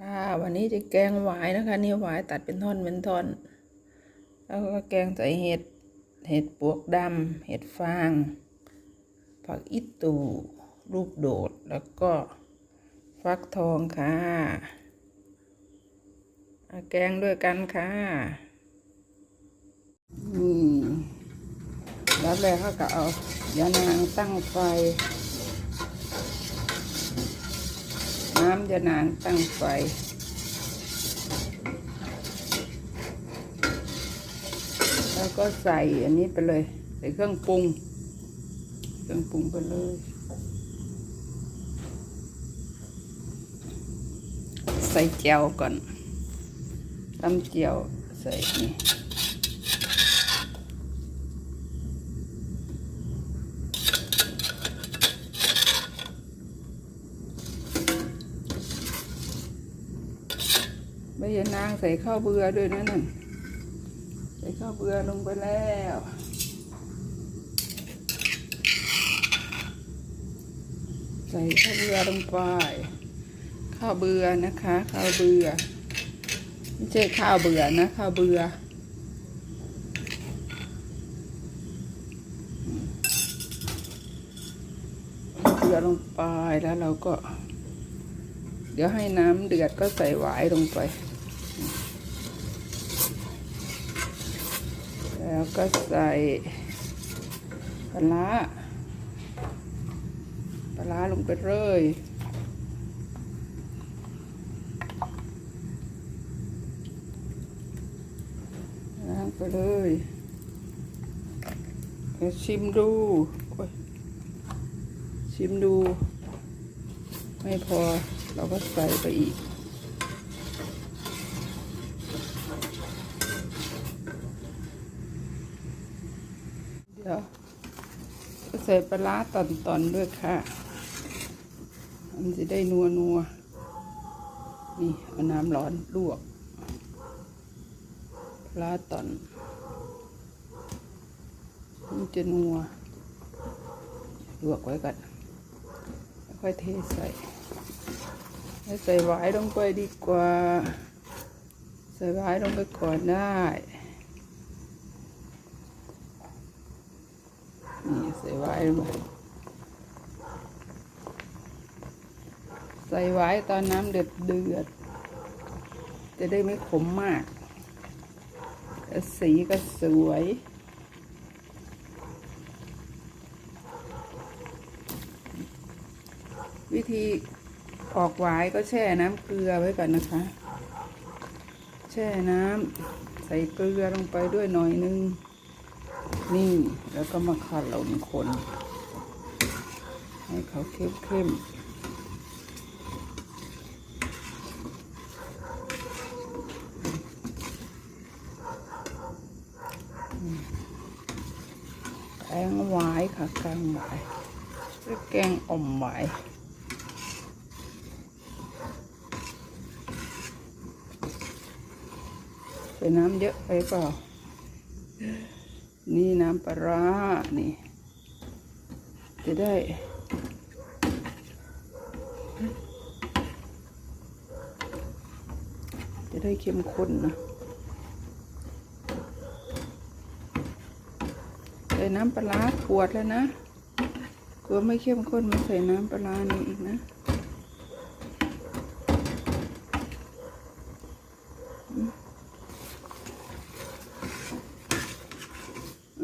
ค่ะวันนี้จะแกงหวายนะคะนี่หวายตัดเป็นท่อนเป็นท่อน แล้วก็แกงใส่เห็ด เห็ดปวกดำเห็ดฟาง ผักอิตูรูปโดด แล้วก็ฟักทองค่ะแกงด้วยกันค่ะนี่แล้วแรกเขาก็เอายานางตั้งไฟ น้ำยานางตั้งไฟ แล้วก็ใส่อันนี้ไปเลย ใส่เครื่องปรุง เครื่องปรุงไปเลย ใส่เจียวก่อนตำเจียวใส่นี่ ใบยานางใส่ข้าวเบื่อด้วยนะนั่นใส่ข้าวเบื่อลงไปแล้วใส่ข้าวเบื่อลงไปข้าวเบื่อนะคะข้าวเบื่อไม่ใช่ข้าวเบื่อนะข้าวเบื่อเบือลงไปแล้วเราก็ เดี๋ยวให้น้ำเดือดก็ใส่หวายลงไป แล้วก็ใส่ปลาปลาลงไปเลยล้างไปเลยชิมดู ชิมดู ไม่พอเราก็ใส่ไปอีก ดี๋ยวก็ใส่ปลาร้าตอนๆด้วยค่ะ มันจะได้นัวนัวๆนี่เอาน้ำร้อนลวกปลาตอนมันจะนัวลวกไว้ก่อนแล้วค่อยเทใส่ให้ใส่หวายลงไปดีกว่า ใส่หวายลงไปก่อนได้ นี่ใส่ไว้ลงไปใส่ไว้ตอนน้ำเดือดเดือด จะได้ไม่ขมมาก สีก็สวยวิธีออกหวายก็แช่น้ำเกลือไว้ก่อนนะคะ แช่น้ำใส่เกลือลงไปด้วยหน่อยนึง นี่แล้วก็มาขัดหลนคน ให้เขาเข้มเข้มแกงหวายค่ะแกงหวายหรือแกงอ่อมหวายใส่น้ำเยอะไปเปล่า นี่น้ำปลาร้านี่ จะได้ จะได้เข้มข้นนะใส่น้ำปลาร้าขวดแล้วนะกลัวไม่เข้มข้นมาใส่น้ำปลาร้านี่อีกนะ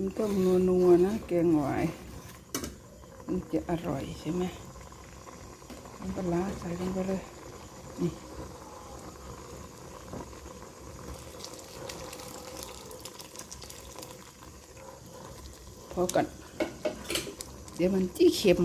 มันต้องนัวๆนะแกงหวายมันจะอร่อยใช่ไหมน้ำปลาร้าใส่ลงไปเลย นี่ พอกัน เดี๋ยวมันจี้เค็ม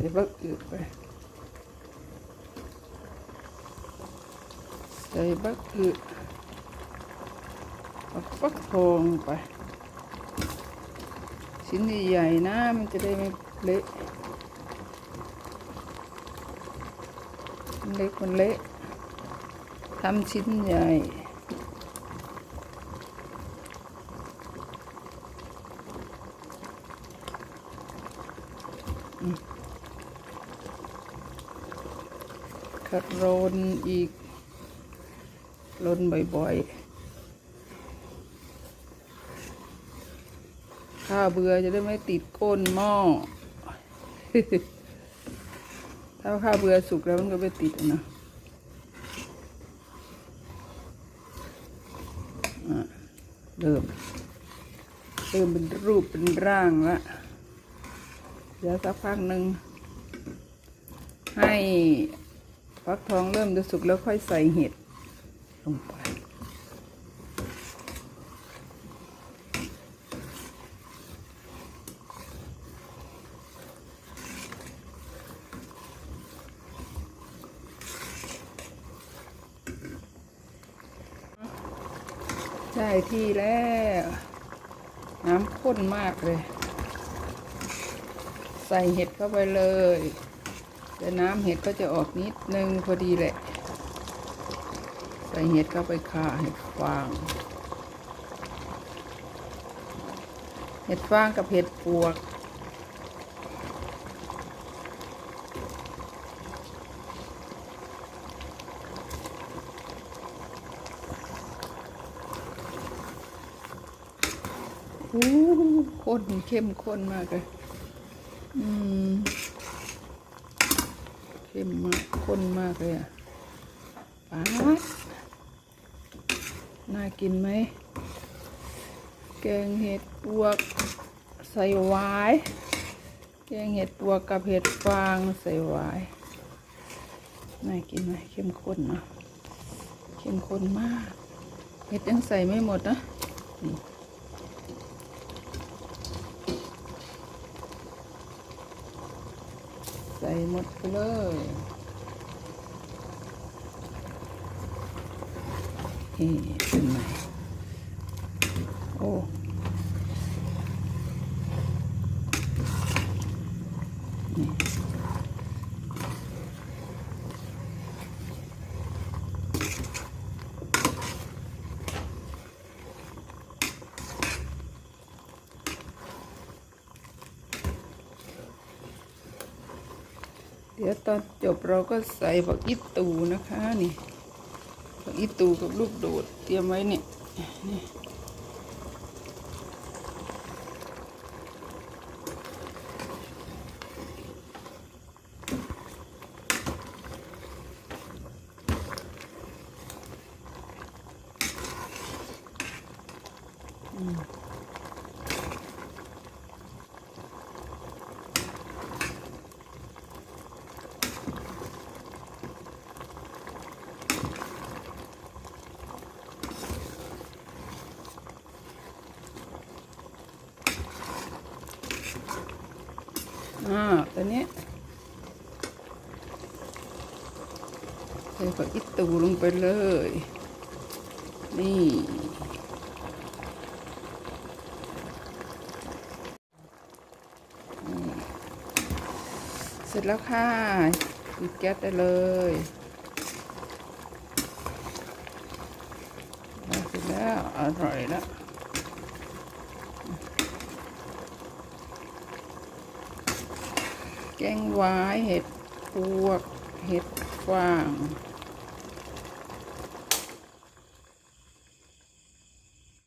เดี๋ยวเราอึไปใส่บักอึเอาฟักทองไป ชิ้นใหญ่ๆนะ มันจะได้ไม่เละเล็กมันเละทำชิ้นใหญ่ ขัดโรนอีกรนบ่อยๆ ถ้าเบื่อจะได้ไม่ติดก้นหม้อ ถ้าข้าวเบื่อสุกแล้วมันก็ไม่ติดนะอะเริ่มเริ่มเป็นรูปเป็นร่างละเดี๋ยวสักพักหนึ่งให้ ฟักทองเริ่มจะสุกแล้วค่อยใส่เห็ดลงไปได้ที่แล้ว น้ำข้นมากเลย ใส่เห็ดเข้าไปเลย แต่น้ำเห็ดก็จะออกนิดนึงพอดีแหละ ใส่เห็ดเข้าไปค่ะเห็ดฟาง เห็ดฟางกับเห็ดปวก โอ้ข้นเข้มข้นมากเลย อืมมาก ข้นมากเลยอะป๊าดน่ากินไหม แกงเห็ดปวกใส่หวาย แกงเห็ดปวกกับเห็ดฟางใส่หวาย น่ากินไหมเข้มข้นเนาะเข้มข้นมาก เห็ดยังใส่ไม่หมดนะนี่ใส่หมดไปเลย นี่เป็นไงโอ้เดี๋ยวตอนจบเราก็ใส่ผักอิตูนะคะนี่ อีตูกับลูกโดดเตรียมไว้เนี่ย ตอนนี้ใส่ผักอิตูลงไปเลย นี่เสร็จแล้วค่ะปิดแก๊สได้เลยเสร็จแล้วอร่อยแล้ว แกงหวายเห็ดปวก เห็ดฟาง